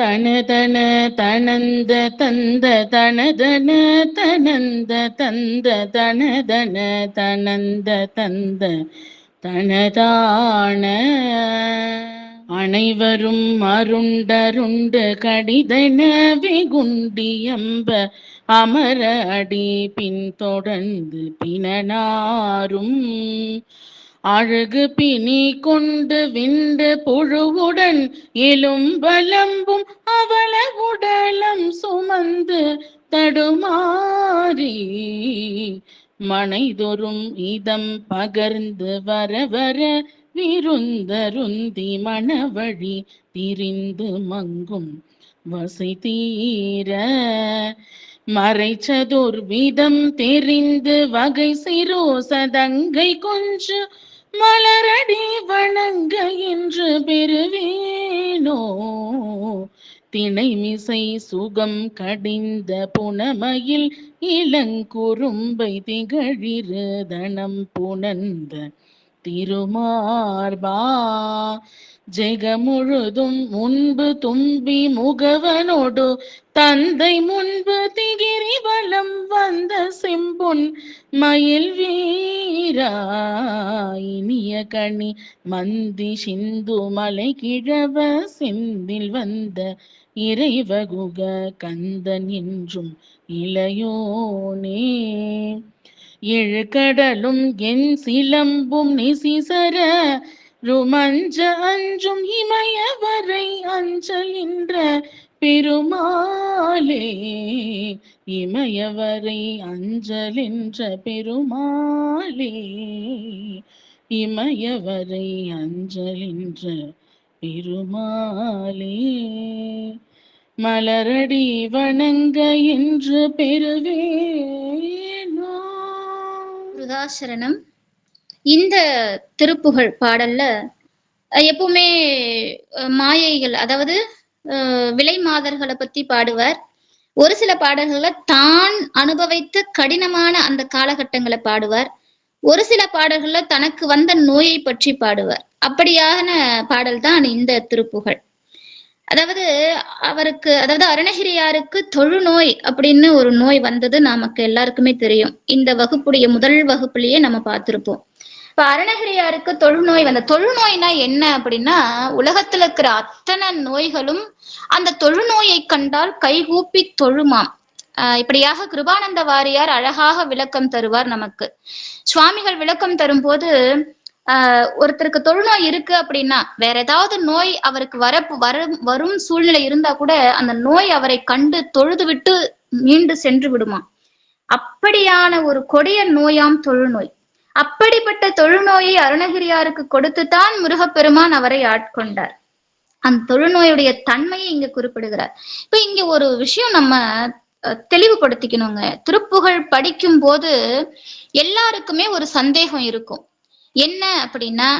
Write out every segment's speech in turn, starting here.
தனதன தனந்த தந்த தனதன தனந்த தந்த தனதன தனந்த தந்த தனதான அனைவரும் அருண்டருண்டு கடிதன விகுண்டியம்ப அமர அடி பின் தொடர்ந்து பிணனாரும் அழகு பிணி கொண்டு விண்டு புழுவுடன் எலும்பலம்பும் அவள உடலம் சுமந்து தடுமாறி. மனைதொரும் இதம் பகர்ந்து வர வர விருந்தருந்தி மணவழி திரிந்து மங்கும் வசை தீர மறைச்சதுர் விதம் தெரிந்து வகை சிறு சதங்கை கொஞ்சு மலரடி வணங்க என்று பெறுவேனோ? திணைமிசை சுகம் கடிந்த புனமையில் இளங்குறும்பை திகழிரு தனம் புனந்த திருமார்பா. ஜெக முழுதும் முன்பு தும்பி முகவனோடு தந்தை முன்பு திகிரி வலம் வந்த செம்பொன் மயில் வீரா இனிய கணி மந்தி சிந்து மலை கிழவ செந்தில் வந்த இறைவகுக கந்தன் என்றும் இளையோனே. ஏழு என் சிலம்பும் நிசிசர ருமஞ்ச அஞ்சும் இமயவரை அஞ்சலின்ற பெருமாளே இமயவரை அஞ்சலின்ற பெருமாளே இமயவரை அஞ்சலின்ற பெருமாளே. மலரடி வணங்க என்று பெறுவேனோ முருகாசரணம் இந்த திருப்புகழ் பாடல்ல எப்பவுமே மாயைகள் அதாவது விலை மாதர்களை பத்தி பாடுவார். ஒரு சில பாடல்கள்ல தான் அனுபவித்த கடினமான அந்த காலகட்டங்களை பாடுவார். ஒரு சில பாடல்கள்ல தனக்கு வந்த நோயை பற்றி பாடுவார். அப்படியான பாடல் தான் இந்த திருப்புகழ் அதாவது அவருக்கு அதாவது அருணகிரியாருக்கு தொழுநோய் அப்படின்னு ஒரு நோய் வந்தது நமக்கு எல்லாருக்குமே தெரியும். இந்த வகுப்புடைய முதல் வகுப்புலயே நம்ம பார்த்திருப்போம். இப்ப அருணகிரியாருக்கு தொழுநோய் வந்த தொழுநோய்னா என்ன அப்படின்னா உலகத்துல இருக்கிற அத்தனை நோய்களும் அந்த தொழுநோயை கண்டால் கைகூப்பி தொழுமாம். ஆஹ் இப்படியாக கிருபானந்த வாரியார் அழகாக விளக்கம் தருவார் நமக்கு. சுவாமிகள் விளக்கம் தரும்போது ஆஹ் ஒருத்தருக்கு தொழுநோய் இருக்கு அப்படின்னா வேற ஏதாவது நோய் அவருக்கு வர வரும் வரும் சூழ்நிலை இருந்தா கூட அந்த நோய் அவரை கண்டு தொழுது விட்டு மீண்டு சென்று விடுமா அப்படியான ஒரு கொடிய நோயாம் தொழுநோய். அப்படிப்பட்ட தொழுநோயை அருணகிரியாருக்கு கொடுத்துத்தான் முருகப்பெருமான் அவரை ஆட்கொண்டார். அந்த தொழுநோயுடைய தன்மையை இங்க குறிப்பிடுகிறார். இப்ப இங்க ஒரு விஷயம் நம்ம அஹ், தெளிவுபடுத்திக்கணுங்க. திருப்புகழ் படிக்கும் போது எல்லாருக்குமே ஒரு சந்தேகம் இருக்கும். என்ன அப்படின்னா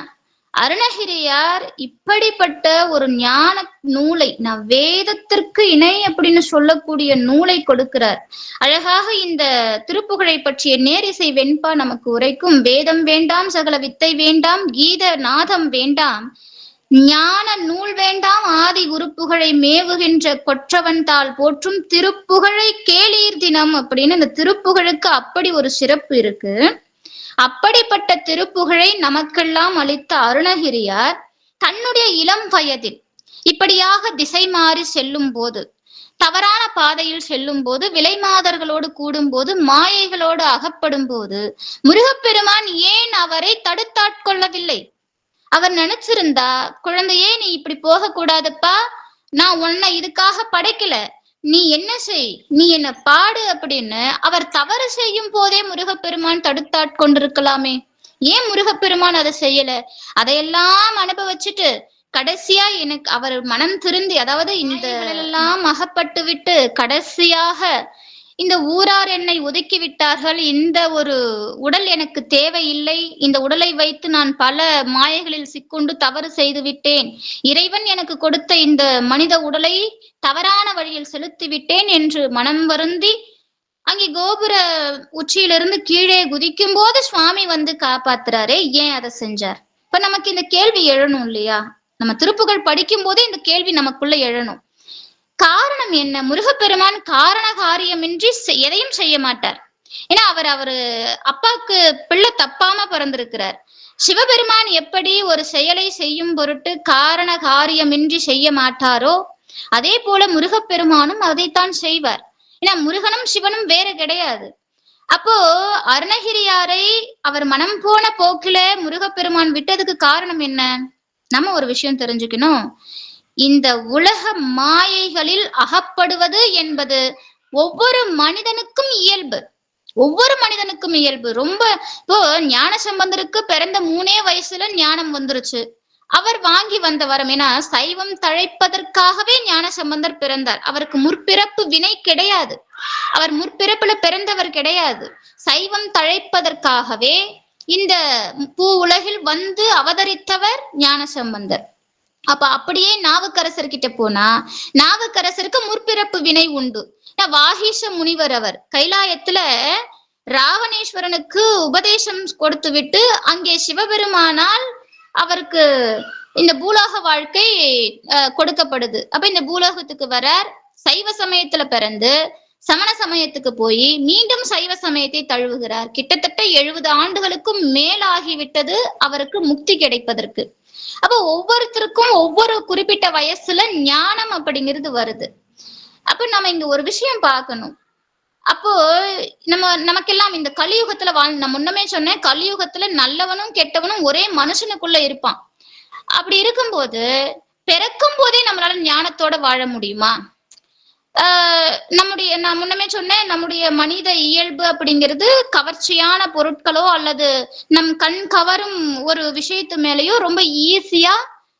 அருணகிரியார் இப்படிப்பட்ட ஒரு ஞான நூலை நான் வேதத்திற்கு இணை அப்படின்னு சொல்லக்கூடிய நூலை கொடுக்கிறார். அழகாக இந்த திருப்புகழை பற்றிய நேரிசை வெண்பா நமக்கு உரைக்கும் வேதம் வேண்டாம் சகல வித்தை வேண்டாம் கீத நாதம் வேண்டாம் ஞான நூல் வேண்டாம் ஆதி உறுப்புகளை மேவுகின்ற கொற்றவன் தாள் போற்றும் திருப்புகழை கேளீர் தினம் அப்படின்னு இந்த திருப்புகழுக்கு அப்படி ஒரு சிறப்பு இருக்கு. அப்படிப்பட்ட திருப்புகழை நமக்கெல்லாம் அளித்த அருணகிரியார் தன்னுடைய இளம் வயதில் இப்படியாக திசை மாறி செல்லும் போது தவறான பாதையில் செல்லும் போது விலைமாதர்களோடு கூடும்போது மாயைகளோடு அகப்படும் போது முருகப்பெருமான் ஏன் அவரை தடுத்தாட்கொள்ளவில்லை? அவர் நினைச்சிருந்தா குழந்தையே நீ இப்படி போக கூடாதுப்பா நான் உன்னை இதுக்காக படைக்கல. நீ என்ன செய்? நீ என்ன பாடு அப்படின்னு அவர் தவறு செய்யும் போதே முருகப்பெருமான் தடுத்தாட்கொண்டிருக்கலாமே ஏன் முருகப்பெருமான் அதை செய்யல? அதையெல்லாம் அனுபவிச்சுட்டு கடைசியா எனக்கு அவர் மனம் திருந்தி அதாவது இந்த எல்லாம் அகப்பட்டு விட்டு கடைசியாக இந்த ஊரார் என்னை ஒதுக்கி விட்டார்கள் இந்த ஒரு உடல் எனக்கு தேவையில்லை இந்த உடலை வைத்து நான் பல மாயைகளில் சிக்குண்டு தவறு செய்து விட்டேன். இறைவன் எனக்கு கொடுத்த இந்த மனித உடலை தவறான வழியில் செலுத்தி விட்டேன் என்று மனம் வருந்தி அங்கே கோபுர உச்சியிலிருந்து கீழே குதிக்கும் போது சுவாமி வந்து காப்பாத்துறாரே ஏன் அதை செஞ்சார்? இப்ப நமக்கு இந்த கேள்வி எழணும் இல்லையா? நம்ம திருப்புகள் படிக்கும் போதே இந்த கேள்வி நமக்குள்ள எழணும். காரணம் என்ன? முருகப்பெருமான் காரண காரியமின்றி எதையும் செய்ய மாட்டார். ஏன்னா அவர் அவரு அப்பாவுக்கு பிள்ளை தப்பாம பிறந்திருக்கிறார். சிவபெருமான் எப்படி ஒரு செயலை செய்யும் பொருட்டு காரண காரியமின்றி செய்ய மாட்டாரோ அதே போல முருகப்பெருமானும் அதைத்தான் செய்வார். ஏன்னா முருகனும் சிவனும் வேற கிடையாது. அப்போ அருணகிரியாரை அவர் மனம் போன போக்கில முருகப்பெருமான் விட்டதுக்கு காரணம் என்ன? நம்ம ஒரு விஷயம் தெரிஞ்சுக்கணும். இந்த உலக மாயைகளில் அகப்படுவது என்பது ஒவ்வொரு மனிதனுக்கும் இயல்பு. ஒவ்வொரு மனிதனுக்கும் இயல்பு. ரொம்ப இப்போ ஞான சம்பந்தருக்கு பிறந்த மூணே வயசுல ஞானம் வந்துருச்சு. அவர் வாங்கி வந்த வரம். ஏன்னா சைவம் தழைப்பதற்காகவே ஞான சம்பந்தர் பிறந்தார். அவருக்கு முற்பிறப்பு வினை கிடையாது. அவர் முற்பிறப்புல பிறந்தவர் கிடையாது. சைவம் தழைப்பதற்காகவே இந்த பூ உலகில் வந்து அவதரித்தவர் ஞான சம்பந்தர் அப்ப அப்படியே நாவுக்கரசர் கிட்ட போனா நாவுக்கரசருக்கு முற்பிறப்பு வினை உண்டு. ஏன்னா முனிவர் அவர் கைலாயத்துல ராவணேஸ்வரனுக்கு உபதேசம் கொடுத்து விட்டு அங்கே சிவபெருமானால் அவருக்கு இந்த பூலோக வாழ்க்கை அஹ், கொடுக்கப்படுது. அப்ப இந்த பூலோகத்துக்கு வரார் சைவ சமயத்துல பிறந்து சமண சமயத்துக்கு போய் மீண்டும் சைவ சமயத்தை தழுவுகிறார். கிட்டத்தட்ட எழுபது ஆண்டுகளுக்கும் மேலாகிவிட்டது அவருக்கு முக்தி கிடைப்பதற்கு. அப்ப ஒவ்வொருத்தருக்கும் ஒவ்வொரு குறிப்பிட்ட வயசுல ஞானம் அப்படிங்கிறது வருது. அப்ப நம்ம இங்க ஒரு விஷயம் பார்க்கணும். அப்போ நம்ம நமக்கெல்லாம் இந்த கலியுகத்துல வாழ் நான் முன்னமே சொன்னேன் கலியுகத்துல நல்லவனும் கெட்டவனும் ஒரே மனுஷனுக்குள்ள இருப்பான். அப்படி இருக்கும்போது பிறக்கும் போதே நம்மளால ஞானத்தோட வாழ முடியுமா? நம்முடைய நான் முன்னமே சொன்னேன் நம்முடைய மனித இயல்பு அப்படிங்கிறது கவர்ச்சியான பொருட்களோ அல்லது நம் கண் கவரும் ஒரு விஷயத்து மேலேயோ ரொம்ப ஈஸியா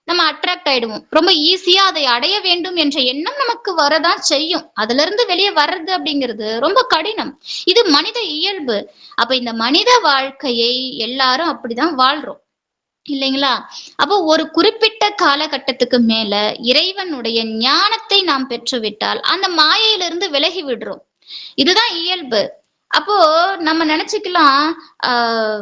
நம்ம அட்ராக்ட் ஆயிடுவோம். ரொம்ப ஈஸியா அதை அடைய வேண்டும் என்ற எண்ணம் நமக்கு வரதான் செய்யும். அதுல இருந்து வெளியே வர்றது அப்படிங்கிறது ரொம்ப கடினம். இது மனித இயல்பு. அப்ப இந்த மனித வாழ்க்கையை எல்லாரும் அப்படிதான் வாழ்றோம். இல்லைங்களா? அப்போ ஒரு குறிப்பிட்ட காலகட்டத்துக்கு மேல இறைவனுடைய ஞானத்தை நாம் பெற்றுவிட்டால் அந்த மாயையிலிருந்து விலகி விடுறோம். இதுதான் இயல்பு. அப்போ நம்ம நினைச்சுக்கலாம் ஆஹ்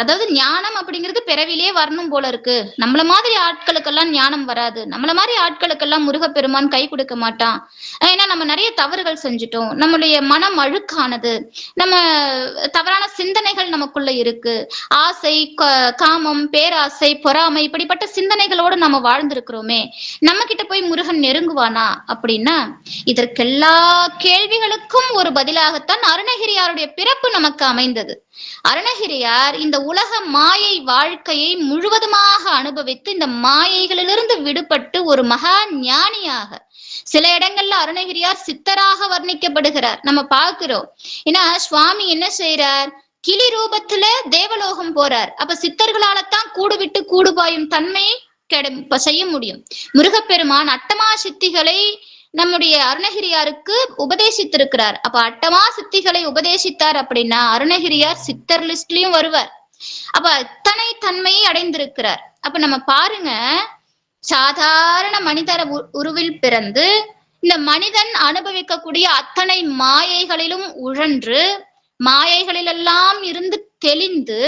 அதாவது ஞானம் அப்படிங்கிறது பிறவிலே வரணும் போல இருக்கு. நம்மள மாதிரி ஆட்களுக்கெல்லாம் ஞானம் வராது. நம்மள மாதிரி ஆட்களுக்கெல்லாம் முருகப்பெருமான் கை கொடுக்க மாட்டான். ஏன்னா நம்ம நிறைய தவறுகள் செஞ்சுட்டோம். நம்மளுடைய மனம் அழுக்கானது. நம்ம தவற நமக்குள்ள இருக்கு. ஆசை காமம் பேராசை பொறாமை இப்படிப்பட்ட சிந்தனைகளோடு நம்ம வாழ்ந்திருக்கிறோமே. நம்ம கிட்ட போய் முருகன் நெருங்குவானா அப்படின்னா இதற்கெல்லா கேள்விகளுக்கும் ஒரு பதிலாகத்தான் அருணகிரியாருடைய பிறப்பு நமக்கு அமைந்தது. அருணகிரியார் இந்த உலக மாயை வாழ்க்கையை முழுவதுமாக அனுபவித்து இந்த மாயைகளிலிருந்து விடுபட்டு ஒரு மகா ஞானியாக சில இடங்கள்ல அருணகிரியார் சித்தராக வர்ணிக்கப்படுகிறார். நம்ம பார்க்கிறோம். ஏன்னா சுவாமி என்ன செய்யறார் கிளி ரூபத்துல தேவலோகம் போறார். அப்ப சித்தர்களால தான் கூடு விட்டு கூடு பாயும் தன்மையை கெட செய்ய முடியும். முருகப்பெருமான் அட்டமா சித்திகளை நம்முடைய அருணகிரியாருக்கு உபதேசித்திருக்கிறார். அப்ப அட்டமா சித்திகளை உபதேசித்தார் அப்படின்னா அருணகிரியார் சித்தர் லிஸ்ட்லயும் வருவார். அப்ப அத்தனை தன்மையை அடைந்திருக்கிறார். அப்ப நம்ம பாருங்க சாதாரண மனிதர உ- உருவில் பிறந்து இந்த மனிதன் அனுபவிக்கக்கூடிய அத்தனை மாயைகளிலும் உழன்று மாயைகளிலெல்லாம் இருந்து தெளிந்து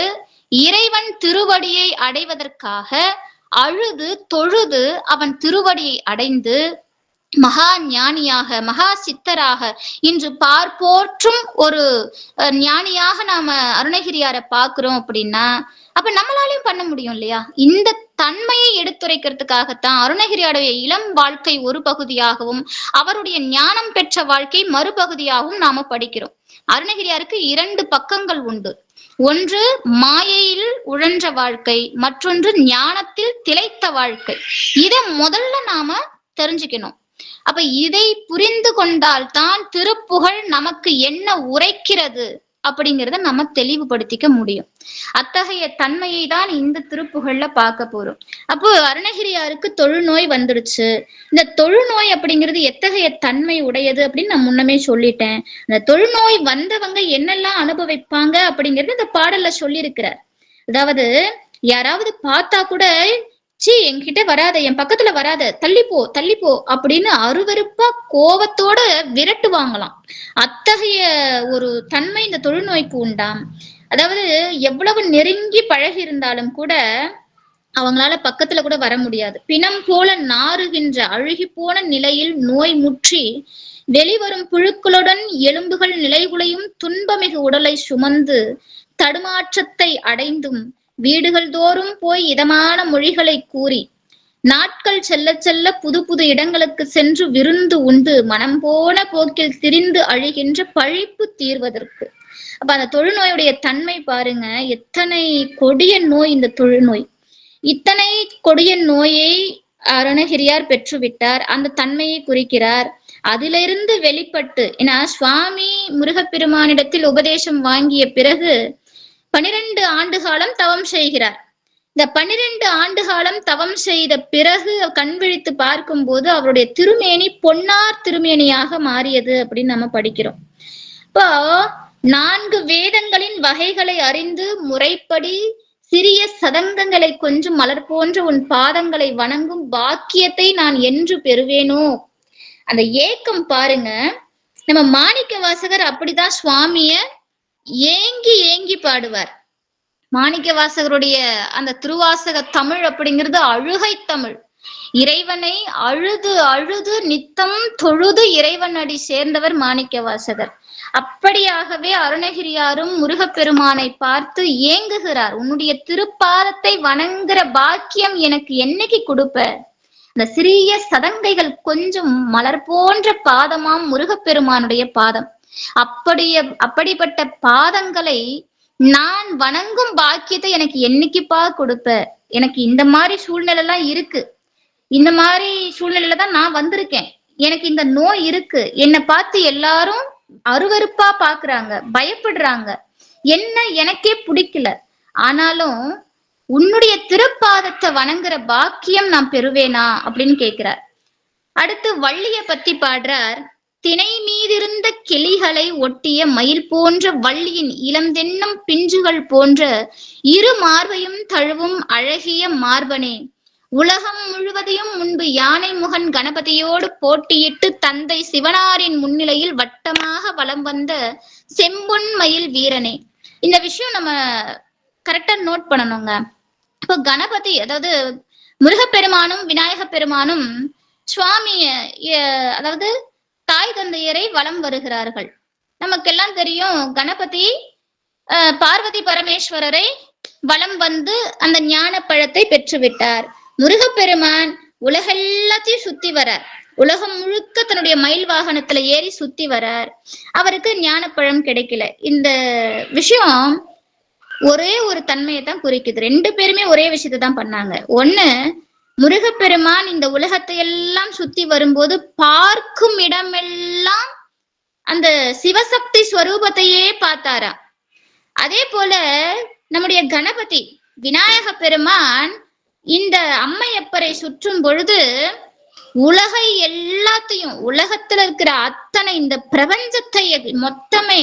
இறைவன் திருவடியை அடைவதற்காக அழுது தொழுது அவன் திருவடியை அடைந்து மகா ஞானியாக மகா சித்தராக இன்று பார்ப்போற்றும் ஒரு ஞானியாக நாம அருணகிரியாரை பாக்குறோம் அப்படின்னா அப்ப நம்மளாலையும் பண்ண முடியும் இல்லையா? இந்த தன்மையை எடுத்துரைக்கிறதுக்காகத்தான் அருணகிரியாருடைய இளம் வாழ்க்கை ஒரு பகுதியாகவும் அவருடைய ஞானம் பெற்ற வாழ்க்கை மறுபகுதியாகவும் நாம படிக்கிறோம். அருணகிரியாருக்கு இரண்டு பக்கங்கள் உண்டு. ஒன்று மாயையில் உழன்ற வாழ்க்கை மற்றொன்று ஞானத்தில் திளைத்த வாழ்க்கை. இதை முதல்ல நாம தெரிஞ்சுக்கணும். அப்ப இதை புரிந்து கொண்டால்தான் திருப்புகழ் நமக்கு என்ன உரைக்கிறது? அப்படிங்கிறத நம்ம தெளிவுபடுத்திக்க முடியும். அத்தகைய தன்மையை தான் இந்த திருப்புகள்ல பார்க்க போறோம். அப்போ அருணகிரியாருக்கு தொழுநோய் வந்துடுச்சு. இந்த தொழுநோய் அப்படிங்கிறது எத்தகைய தன்மை உடையது அப்படின்னு நான் முன்னமே சொல்லிட்டேன். இந்த தொழுநோய் வந்தவங்க என்னெல்லாம் அனுபவிப்பாங்க அப்படிங்கறது இந்த பாடல்ல சொல்லியிருக்கிறார். அதாவது யாராவது பார்த்தா கூட சீ என்கிட்ட வராத என் பக்கத்துல வராத தள்ளிப்போ தள்ளிப்போ அப்படின்னு அருவருப்பா கோவத்தோட விரட்டுவாங்களாம். அத்தகைய ஒரு தன்மை இந்த தொழுநோய்க்கு உண்டாம். அதாவது எவ்வளவு நெருங்கி பழகி இருந்தாலும் கூட அவங்களால பக்கத்துல கூட வர முடியாது. பிணம் போல நாறுகின்ற அழுகி போன நிலையில் நோய் முற்றி வெளிவரும் புழுக்களுடன் எலும்புகள் நிலைகுலையும் துன்பமிகு உடலை சுமந்து தடுமாற்றத்தை அடைந்தும் வீடுகள் தோறும் போய் இதமான மொழிகளை கூறி நாட்கள் செல்ல செல்ல புது புது இடங்களுக்கு சென்று விருந்து உண்டு மனம் போன போக்கில் திரிந்து அழிகின்ற பழிப்பு தீர்வதற்கு. அப்ப அந்த தொழுநோயுடைய தன்மை பாருங்க எத்தனை கொடிய நோய் இந்த தொழுநோய். இத்தனை கொடிய நோயை அருணகிரியார் பெற்றுவிட்டார் அந்த தன்மையை குறிக்கிறார். அதிலிருந்து வெளிப்பட்டு ஏன்னா சுவாமி முருகப்பெருமானிடத்தில் உபதேசம் வாங்கிய பிறகு பனிரெண்டு ஆண்டு காலம் தவம் செய்கிறார். இந்த பன்னிரண்டு ஆண்டு காலம் தவம் செய்த பிறகு கண் விழித்து பார்க்கும் போது அவருடைய திருமேனி பொன்னார் திருமேனியாக மாறியது அப்படின்னு நம்ம படிக்கிறோம். இப்போ நான்கு வேதங்களின் வகைகளை அறிந்து முறைப்படி சிறிய சதங்கங்களை கொஞ்சம் மலர் போன்ற உன் பாதங்களை வணங்கும் பாக்கியத்தை நான் என்று பெறுவேனோ? அந்த ஏக்கம் பாருங்க. நம்ம மாணிக்க வாசகர் அப்படிதான் சுவாமிய ஏங்கி ஏங்கி பாடுவார். மாணிக்க வாசகருடைய அந்த திருவாசக தமிழ் அப்படிங்கிறது அழுகை தமிழ். இறைவனை அழுது அழுது நித்தம் தொழுது இறைவன் அடி சேர்ந்தவர் மாணிக்க வாசகர் அப்படியாகவே அருணகிரியாரும் முருகப்பெருமானை பார்த்து ஏங்குகிறார். உன்னுடைய திருப்பாதத்தை வணங்குற பாக்கியம் எனக்கு என்னைக்கு கொடுப்ப? இந்த சிறிய சதங்கைகள் கொஞ்சம் மலர் போன்ற பாதமாம் முருகப்பெருமானுடைய பாதம். அப்படிய அப்படிப்பட்ட பாதங்களை நான் வணங்கும் பாக்கியத்தை எனக்கு என்னைக்குப்பா கொடுப்ப? எனக்கு இந்த மாதிரி சூழ்நிலை எல்லாம் இருக்கு. இந்த மாதிரி சூழ்நிலையில தான் நான் வந்திருக்கேன். எனக்கு இந்த நோய் இருக்கு. என்னை பார்த்து எல்லாரும் அருவருப்பா பாக்குறாங்க பயப்படுறாங்க. என்ன எனக்கே பிடிக்கல. ஆனாலும் உன்னுடைய திருப்பாதத்தை வணங்குற பாக்கியம் நான் பெறுவேனா? அப்படின்னு கேக்குறார். அடுத்து வள்ளிய பத்தி பாடுறார். திணை மீதிருந்த கிளிகளை ஒட்டிய மயில் போன்ற வள்ளியின் இளந்தென்னம் பிஞ்சுகள் போன்ற இரு மார்பையும் தழுவும் அழகிய மார்பனே. உலகம் முழுவதையும் முன்பு யானை முகன் கணபதியோடு போட்டியிட்டு தந்தை சிவனாரின் முன்னிலையில் வட்டமாக வலம் வந்த செம்பொன் மயில் வீரனே. இந்த விஷயம் நம்ம கரெக்டா நோட் பண்ணணுங்க. இப்போ கணபதி அதாவது முருகப்பெருமானும் விநாயக பெருமானும் சுவாமிய அதாவது தாய் தந்தையரை வலம் வருகிறார்கள். நமக்கெல்லாம் தெரியும் கணபதி அஹ், பார்வதி பரமேஸ்வரரை வலம் வந்து அந்த ஞான பழத்தை பெற்றுவிட்டார். முருகப்பெருமான் உலகெல்லாத்தையும் சுத்தி வரார். உலகம் முழுக்க தன்னுடைய மயில் வாகனத்துல ஏறி சுத்தி வரார். அவருக்கு ஞானப்பழம் கிடைக்கல. இந்த விஷயம் ஒரே ஒரு தன்மையை தான் குறிக்குது. ரெண்டு பேருமே ஒரே விஷயத்தை தான் பண்ணாங்க. ஒண்ணு முருகப்பெருமான் இந்த உலகத்தை எல்லாம் சுத்தி வரும்போது பார்க்கும் இடமெல்லாம் அந்த சிவசக்தி ஸ்வரூபத்தையே பார்த்தாரா? அதே போல நம்முடைய கணபதி விநாயக பெருமான் இந்த அம்மையப்பரை சுற்றும் பொழுது உலகை எல்லாத்தையும் உலகத்துல இருக்கிற அத்தனை இந்த பிரபஞ்சத்தை மொத்தமே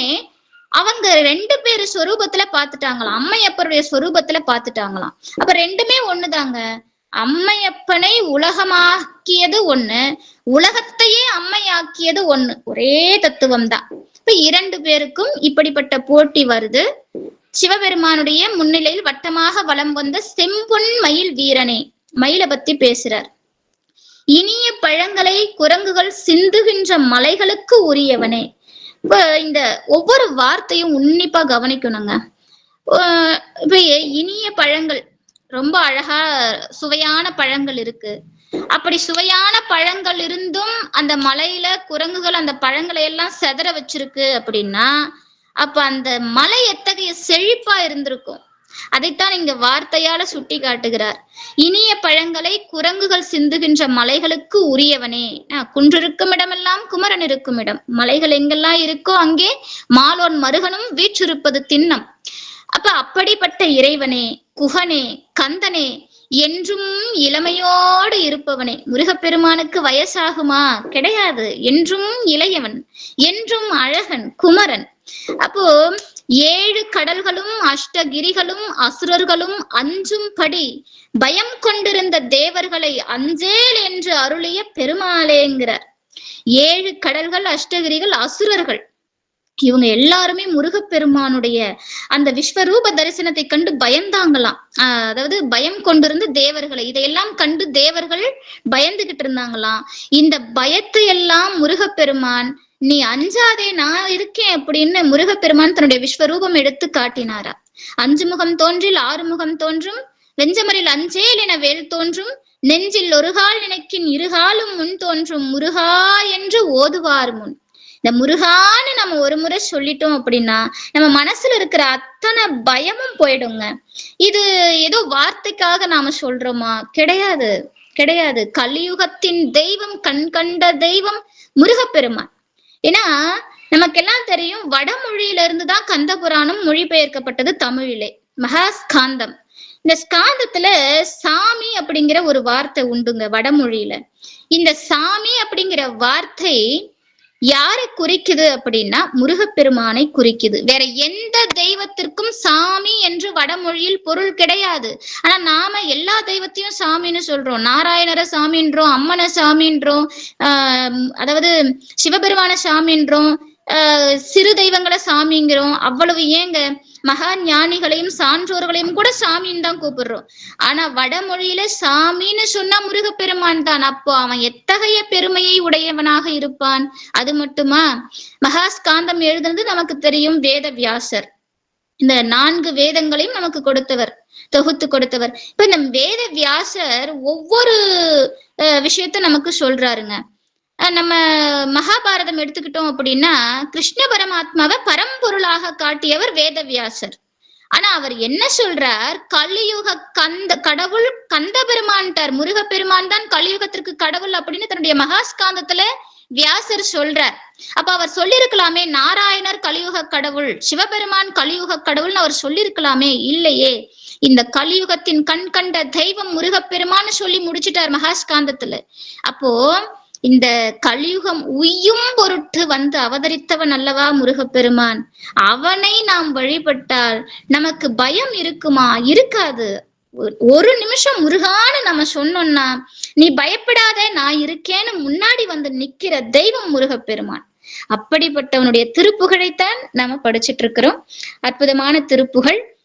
அவங்க ரெண்டு பேரு சொரூபத்துல பாத்துட்டாங்களாம் அம்மையப்பருடைய சொரூபத்துல பாத்துட்டாங்களாம் அப்ப ரெண்டுமே ஒண்ணுதாங்க. அம்மையப்பனை உலகமாக்கியது ஒண்ணு உலகத்தையே அம்மையாக்கியது ஒண்ணு. ஒரே தத்துவம் தான் இப்ப இரண்டு பேருக்கும் இப்படிப்பட்ட போட்டி வருது. சிவபெருமானுடைய முன்னிலையில் வட்டமாக வலம் வந்த செம்பொன் மயில் வீரனே மயில பத்தி பேசுறார். இனிய பழங்களை குரங்குகள் சிந்துகின்ற மலைகளுக்கு உரியவனே. இப்ப இந்த ஒவ்வொரு வார்த்தையும் உன்னிப்பா கவனிக்கணுங்க. இப்ப இனிய பழங்கள் ரொம்ப அழகா சுவையான பழங்கள் இருக்கு. அப்படி சுவையான பழங்கள் இருந்தும் அந்த மலையில குரங்குகள் அந்த பழங்களை எல்லாம் செதற வச்சிருக்கு அப்படின்னா அப்ப அந்த மலை எத்தகைய செழிப்பா இருந்திருக்கும்? அதைத்தான் இங்க வார்த்தையால சுட்டி காட்டுகிறார். இனிய பழங்களை குரங்குகள் சிந்துகின்ற மலைகளுக்கு உரியவனே. அஹ் குன்றிருக்கும் இடமெல்லாம் குமரன் இருக்கும் இடம். மலைகள் எங்கெல்லாம் இருக்கோ அங்கே மாலோன் மருகனும் வீற்றிருப்பது திண்ணம். அப்ப அப்படிப்பட்ட இறைவனே குகனே கந்தனே என்றும் இளமையோடு இருப்பவனே. முருகப்பெருமானுக்கு வயசாகுமா? கிடையாது. என்றும் இளையவன் என்றும் அழகன் குமரன். அப்போ ஏழு கடல்களும் அஷ்டகிரிகளும் அசுரர்களும் அஞ்சும் படி பயம் கொண்டிருந்த தேவர்களை அஞ்சேல் என்று அருளிய பெருமாளேங்கிறார் ஏழு கடல்கள் அஷ்டகிரிகள் அசுரர்கள். இவங்க எல்லாருமே முருகப்பெருமானுடைய அந்த விஸ்வரூப தரிசனத்தை கண்டு பயந்தாங்களாம். ஆஹ் அதாவது பயம் கொண்டிருந்து தேவர்களை இதையெல்லாம் கண்டு தேவர்கள் பயந்துகிட்டு இருந்தாங்களாம். இந்த பயத்தை எல்லாம் முருகப்பெருமான் நீ அஞ்சாதே நான் இருக்கேன் அப்படின்னு முருகப்பெருமான் தன்னுடைய விஸ்வரூபம் எடுத்து காட்டினாரா அஞ்சு முகம் தோன்றில் ஆறு முகம் தோன்றும் வெஞ்சமரில் அஞ்சேல் என வேல் தோன்றும் நெஞ்சில் ஒரு கால் நினைக்கின் இருகாலும் முன் தோன்றும் முருகா என்று ஓதுவார் முன். இந்த முருகான்னு நம்ம ஒரு முறை சொல்லிட்டோம் அப்படின்னா நம்ம மனசுல இருக்கிற அத்தனை பயமும் போயிடுங்க. இது ஏதோ வார்த்தைக்காக நாம சொல்றோமா? கிடையாது. கிடையாது. கலியுகத்தின் தெய்வம் கண் கண்ட தெய்வம் முருகப்பெருமான். ஏன்னா நமக்கெல்லாம் தெரியும் வடமொழியில இருந்து தான் கந்த புராணம் மொழிபெயர்க்கப்பட்டது தமிழிலே. மகாஸ்காந்தம். இந்த ஸ்காந்தத்துல சாமி அப்படிங்கிற ஒரு வார்த்தை உண்டுங்க வடமொழியில. இந்த சாமி அப்படிங்கிற வார்த்தை யாரை குறிக்குது அப்படின்னா முருகப்பெருமானை குறிக்குது. வேற எந்த தெய்வத்திற்கும் சாமி என்று வடமொழியில் பொருள் கிடையாது. ஆனா நாம எல்லா தெய்வத்தையும் சாமின்னு சொல்றோம். நாராயணரை சாமின்றோம் அம்மனை சாமின்றோம் ஆஹ் அதாவது சிவபெருமான சாமின்றோம் சிறு தெய்வங்களை சாமிங்கிறோம். அவ்வளவு ஏங்க? மகா ஞானிகளையும் சான்றோர்களையும் கூட சாமின்னு தான் கூப்பிடுறோம். ஆனா வடமொழியில சாமின்னு சொன்னா முருகப்பெருமான் தான். அப்போ அவன் எத்தகைய பெருமையை உடையவனாக இருப்பான்? அது மட்டுமா? மகாஸ்காந்தம் எழுதுனது நமக்கு தெரியும் வேத வியாசர் இந்த நான்கு வேதங்களையும் நமக்கு கொடுத்தவர் தொகுத்து கொடுத்தவர். இப்ப இந்த வேத வியாசர் ஒவ்வொரு விஷயத்த நமக்கு சொல்றாருங்க. நம்ம மகாபாரதம் எடுத்துக்கிட்டோம் அப்படின்னா கிருஷ்ண பரமாத்மாவை பரம்பொருளாக காட்டியவர் வேதவியாசர். ஆனா அவர் என்ன சொல்றார்? கலியுக கந்த கடவுள் கந்த பெருமான்ட்டார் முருகப்பெருமான் தான் கலியுகத்திற்கு கடவுள் அப்படின்னு தன்னுடைய மகாஸ்காந்தத்துல வியாசர் சொல்றார். அப்ப அவர் சொல்லியிருக்கலாமே நாராயணர் கலியுக கடவுள் சிவபெருமான் கலியுக கடவுள்னு அவர் சொல்லியிருக்கலாமே? இல்லையே. இந்த கலியுகத்தின் கண் கண்ட தெய்வம் முருகப்பெருமான்னு சொல்லி முடிச்சிட்டார் மகாஸ்காந்தத்துல. அப்போ இந்த கலியுகம் உய்யும் பொருட்டு வந்து அவதரித்தவன் அல்லவா முருகப்பெருமான்? அவனை நாம் வழிபட்டால் நமக்கு பயம் இருக்குமா? இருக்காது. ஒரு- ஒரு நிமிஷம் முருகான்னு நம்ம சொன்னோம்னா நீ பயப்படாத நான் இருக்கேன்னு முன்னாடி வந்து நிக்கிற தெய்வம் முருகப்பெருமான். அப்படிப்பட்டவனுடைய திருப்புகழைத்தான் நாம படிச்சிட்டு இருக்கிறோம் அற்புதமான திருப்புகழ்